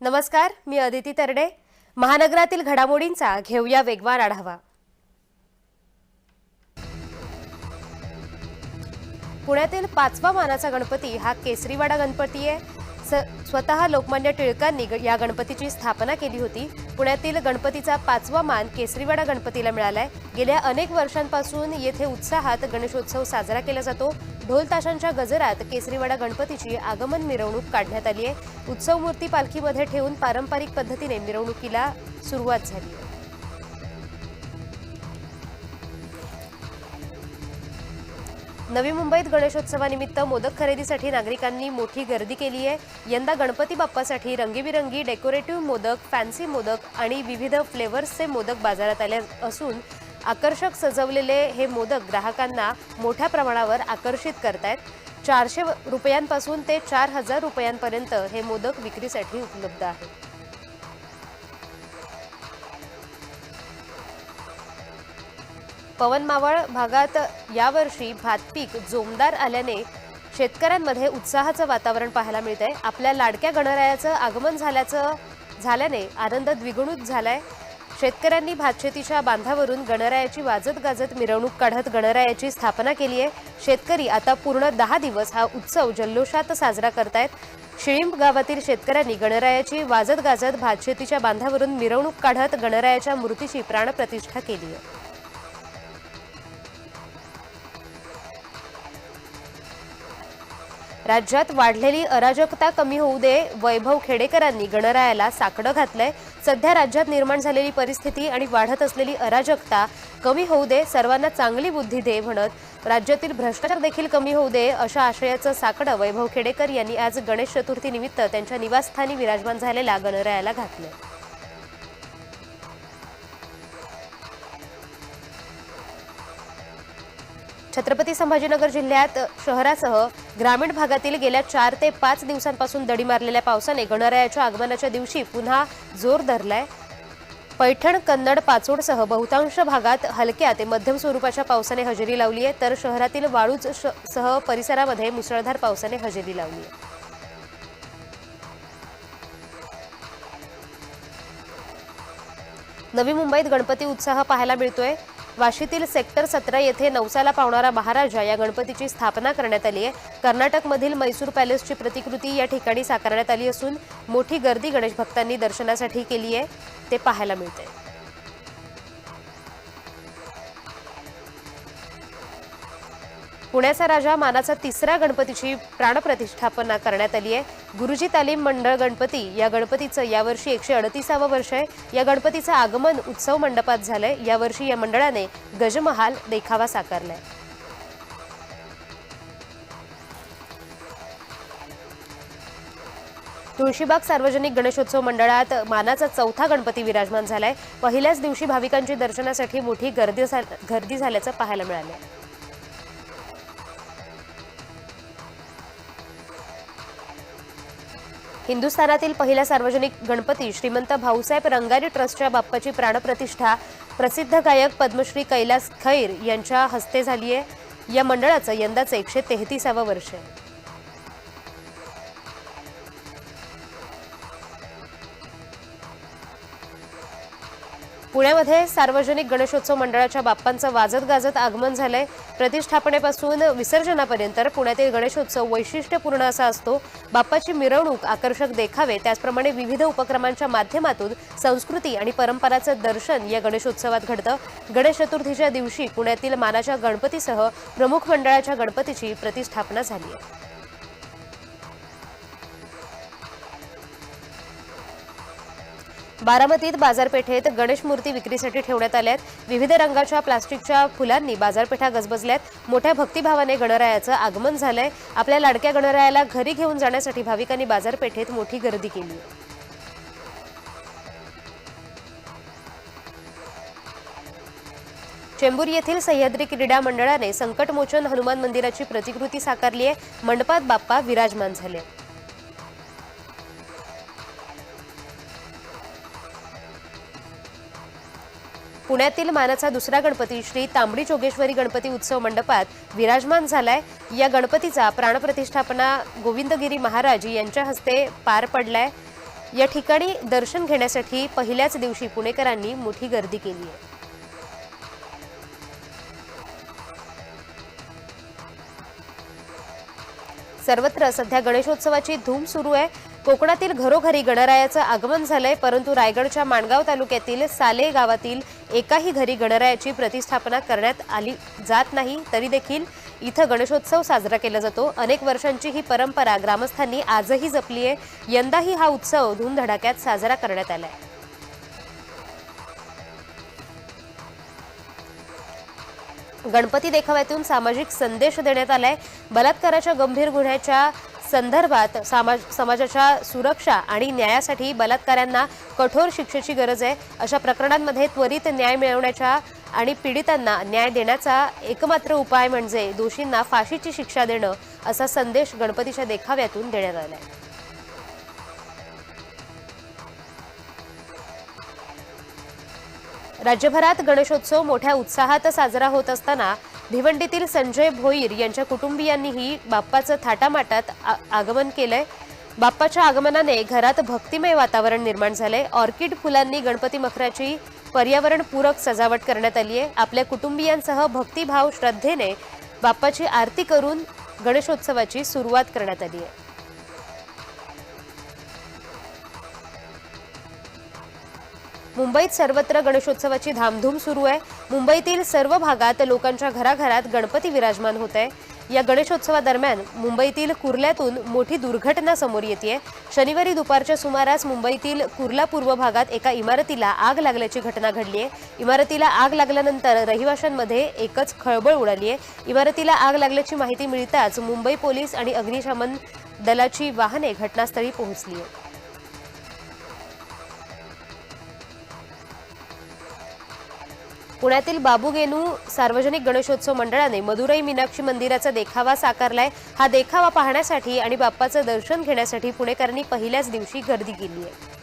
नमस्कार मी अदिती तरडे. महानगरातील घडामोडींचा घेऊया वेगवान आढावा. पुण्यातील पाचवा मानाचा गणपती हा केसरीवाडा गणपती आहे. स- स्वतः लोकमान्य टिळकांनी ग- या गणपतीची स्थापना केली होती. पुण्यातील गणपतीचा पाचवा मान केसरीवाडा गणपतीला मिळालाय. गेल्या अनेक वर्षांपासून येथे उत्साहात गणेशोत्सव साजरा केला जातो. ढोल ताशांच्या गजरात केसरीवाडा गणपतीची आगमन मिरवणूक काढण्यात आली आहे. उत्सव मूर्ती पालखीमध्ये ठेवून पारंपरिक पद्धतीने मिरवणुकीला सुरुवात झाली आहे. नवी मुंबईत गणेशोत्सवानिमित्त मोदक खरेदीसाठी नागरिकांनी मोठी गर्दी केली आहे. यंदा गणपती बाप्पासाठी रंगीबिरंगी डेकोरेटिव्ह मोदक फॅन्सी मोदक आणि विविध फ्लेवर्सचे मोदक बाजारात आले असून आकर्षक सजवलेले हे मोदक ग्राहकांना मोठ्या प्रमाणावर आकर्षित करतायत. चारशे रुपयांपासून ते चार हजार रुपयांपर्यंत हे मोदक विक्रीसाठी उपलब्ध आहेत. पवन मावळ भागात यावर्षी भात पीक जोमदार आल्याने शेतकऱ्यांमध्ये उत्साहाचं वातावरण पाहायला मिळतंय. आपल्या लाडक्या गणरायाचं आगमन झाल्याचं झाल्याने आनंद द्विगुणित झालाय. शेतकऱ्यांनी भातशेतीच्या बांधावरून गणरायाची वाजत गाजत मिरवणूक काढत गणरायाची स्थापना केली आहे. शेतकरी आता पूर्ण दहा दिवस हा उत्सव जल्लोषात साजरा करतायत. शिळिंब गावातील शेतकऱ्यांनी गणरायाची वाजत गाजत भातशेतीच्या बांधावरून मिरवणूक काढत गणरायाच्या मूर्तीची प्राणप्रतिष्ठा केली आहे. राज्यात वाढलेली अराजकता कमी होऊ दे वैभव खेडेकरांनी गणरायाला साकडं घातलंय. सध्या राज्यात निर्माण झालेली परिस्थिती आणि वाढत असलेली अराजकता कमी होऊ दे सर्वांना चांगली बुद्धी दे म्हणत राज्यातील भ्रष्टाचार देखील कमी होऊ दे अशा आशयाचं साकडं वैभव खेडेकर यांनी आज गणेश चतुर्थीनिमित्त त्यांच्या निवासस्थानी विराजमान झालेल्या गणरायाला घातलं छत्रपती संभाजीनगर जिल्ह्यात शहरासह ग्रामीण भागातील गेल्या चार ते पाच दिवसांपासून दडी मारलेल्या पावसाने गणरायाच्या आगमनाच्या दिवशी पुन्हा जोर धरलाय. पैठण कन्नड पाचोडसह बहुतांश भागात हलक्या ते मध्यम स्वरूपाच्या पावसाने हजेरी लावली आहे. तर शहरातील वाळूज श- सह परिसरामध्ये मुसळधार पावसाने हजेरी लावली आहे. नवी मुंबईत गणपती उत्साह पाहायला मिळतोय. वाशीतील सेक्टर सतरा येथे नवसाला पावणारा महाराजा या गणपतीची स्थापना करण्यात आली आहे. कर्नाटकमधील मैसूर पॅलेसची प्रतिकृती या ठिकाणी साकारण्यात आली असून मोठी गर्दी गणेश भक्तांनी दर्शनासाठी केली आहे. ते पाहायला मिळते पुण्याचा राजा मानाचा तिसरा गणपतीची प्राणप्रतिष्ठापना करण्यात आली आहे. गुरुजी तालीम मंडळ गणपती या गणपतीचं यावर्षी एकशे अडतीसावं वर्ष आहे. या गणपतीचं आगमन उत्सव मंडपात झालंय. यावर्षी या मंडळाने गजमहाल देखावा साकारलाय. तुळशीबाग सार्वजनिक गणेशोत्सव मंडळात मानाचा चौथा गणपती विराजमान झालाय. पहिल्याच दिवशी भाविकांची दर्शनासाठी मोठी गर्दी झा- गर्दी झाल्याचं पाहायला मिळालंय. हिंदुस्थानातील पहिला सार्वजनिक गणपती श्रीमंत भाऊसाहेब रंगारी ट्रस्टच्या बाप्पाची प्राणप्रतिष्ठा. प्रसिद्ध गायक पद्मश्री कैलास खैर यांच्या हस्ते झाली आहे या मंडळाचं यंदाचं एकशे तेहतीसावं वर्ष आहे. पुण्यामध्ये सार्वजनिक गणेशोत्सव मंडळाच्या बाप्पांचं वाजत गाजत आगमन झालंय. प्रतिष्ठापनेपासून विसर्जनापर्यंत पुण्यातील गणेशोत्सव वैशिष्ट्यपूर्ण असा असतो. बाप्पाची मिरवणूक आकर्षक देखावे त्याचप्रमाणे विविध उपक्रमांच्या माध्यमातून संस्कृती आणि परंपराचं दर्शन या गणेशोत्सवात घडतं. गणेश चतुर्थीच्या दिवशी पुण्यातील मानाच्या गणपतीसह प्रमुख मंडळाच्या गणपतीची प्रतिष्ठापना झाली आहे. बारामतीत बाजारपेठेत गणेश मूर्ती विक्रीसाठी ठेवण्यात आल्यात विविध रंगाच्या प्लास्टिकच्या फुलांनी बाजारपेठा गजबजल्यात. मोठ्या भक्तिभावाने गणरायाचं आगमन झालंय. आपल्या लाडक्या गणरायाला घरी घेऊन जाण्यासाठी भाविकांनी बाजारपेठेत मोठी गर्दी केली. चेंबूर येथील सह्याद्री क्रीडा मंडळाने संकटमोचन हनुमान मंदिराची प्रतिकृती साकारली आहे मंडपात बाप्पा विराजमान झाले. पुण्यातील मानाचा दुसरा गणपती श्री तांबडी जोगेश्वरी गणपती उत्सव मंडपात विराजमान झालाय. या गणपतीचा प्राणप्रतिष्ठापना गोविंदगिरी महाराज यांच्या हस्ते पार पडलाय. या ठिकाणी दर्शन घेण्यासाठी पहिल्याच दिवशी पुणेकरांनी मोठी गर्दी केली आहे. सर्वत्र सध्या गणेशोत्सवाची धूम सुरू आहे. कोकणातील घरोघरी गणरायाचं आगमन झालंय परंतु रायगडच्या माणगाव तालुक्यातील साले गावातील एकाही घरी गणरायाची प्रतिष्ठापना करण्यात आली जात नाही तरी देखील इथं गणेशोत्सव साजरा केला जातो. अनेक वर्षांची ही परंपरा ग्रामस्थांनी आजही जपली आहे. यंदाही हा उत्सव धूमधडाक्यात साजरा करण्यात आलाय गणपती देखाव्यातून सामाजिक संदेश देण्यात आलाय. बलात्काराच्या गंभीर गुन्ह्याच्या संदर्भात समाज समाजाच्या सुरक्षा आणि न्यायासाठी बलात्कारांना कठोर शिक्षेची गरज आहे. अशा प्रकरणांमध्ये त्वरित न्याय मिळवण्याच्या आणि पीडितांना न्याय देण्याचा एकमात्र उपाय म्हणजे दोषींना फाशीची शिक्षा देणं असा संदेश गणपतीच्या देखाव्यातून देण्यात आला आहे. राज्यभरात गणेशोत्सव मोठ्या उत्साहात साजरा होत असताना भिवंडीतील संजय भोईर यांच्या कुटुंबियांनीही बाप्पाचं थाटामाटात आ- आगमन केलंय. बाप्पाच्या आगमनाने घरात भक्तिमय वातावरण निर्माण झालंय. ऑर्किड फुलांनी गणपती मखराची पर्यावरणपूरक सजावट करण्यात आली आहे आपल्या कुटुंबियांसह भक्तिभाव श्रद्धेने बाप्पाची आरती करून गणेशोत्सवाची सुरुवात करण्यात आली आहे मुंबईत सर्वत्र गणेशोत्सवाची धामधूम सुरू आहे. मुंबईतील सर्व भागात लोकांच्या घराघरात गणपती विराजमान होत आहे. या गणेशोत्सवादरम्यान मुंबईतील कुर्ल्यातून मोठी दुर्घटना समोर येते शनिवारी दुपारच्या सुमारास मुंबईतील कुर्ला पूर्व भागात एका इमारतीला आग लागल्याची घटना घडली आहे. इमारतीला आग लागल्यानंतर रहिवाशांमध्ये एकच खळबळ उडाली आहे. इमारतीला आग लागल्याची माहिती मिळताच मुंबई पोलीस आणि अग्निशमन दलाची वाहने घटनास्थळी पोहोचली आहेत. पुण्यातील बाबूगेनू सार्वजनिक गणेशोत्सव मंडळाने मदुराई मीनाक्षी मंदिराचा देखावा साकारलाय. हा देखावा पाहण्यासाठी आणि बाप्पाचं दर्शन घेण्यासाठी पुणेकरांनी पहिल्याच दिवशी गर्दी केली आहे.